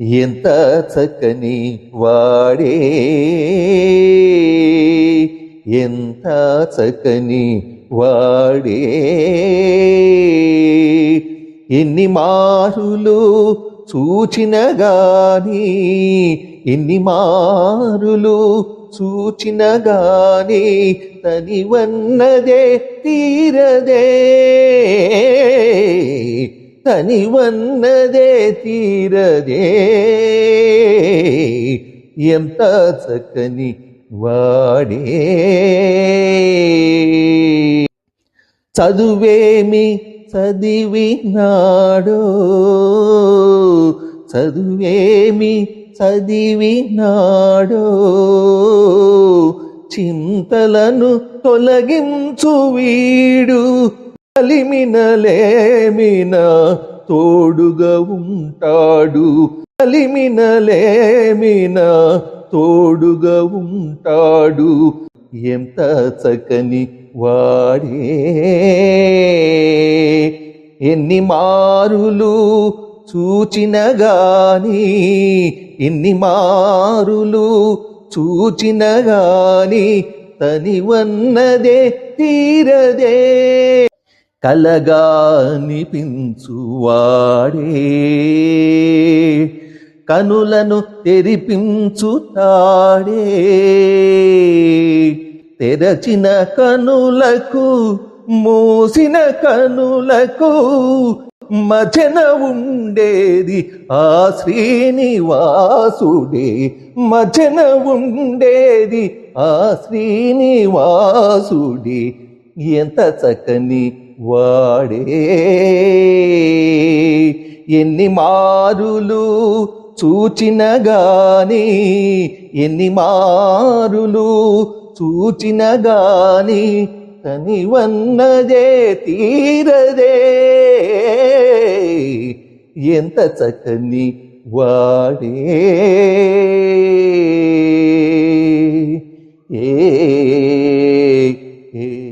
ఎంత చక్కని వాడే. ఎంత చక్కని వాడే. ఎన్ని మారులు చూచిన గాని ఎన్ని మారులు చూచిన గాని తనివన్నదే తీరదే. తనివన్నదే తీరదే ఎంత చక్కని వాడే చదువేమి చదివినాడో చదువేమి చదివినాడో చింతలను తొలగించు వీడు కలిమినలేమిన తోడుగా ఉంటాడు. కలిమినలేమిన తోడుగా ఉంటాడు. ఎంత చక్కని వాడే. ఎన్ని మారులు చూచిన గాని ఎన్ని మారులు చూచిన గాని తనివన్నదే తీరదే. కలగా నిపించువాడే కనులను తెరిపించుతాడే. తెరచిన కనులకు మూసిన కనులకు మజన ఉండేది ఆ శ్రీనివాసుడే. మజన ఉండేది ఆ శ్రీనివాసుడే. ఎంత చక్కని వాడే. ఎన్ని మారులు చూచిన గాని ఎన్ని మారులు చూచిన గాని తనివన్నదే తీరదే. ఎంత చక్కని వాడే. ఏ ఏ.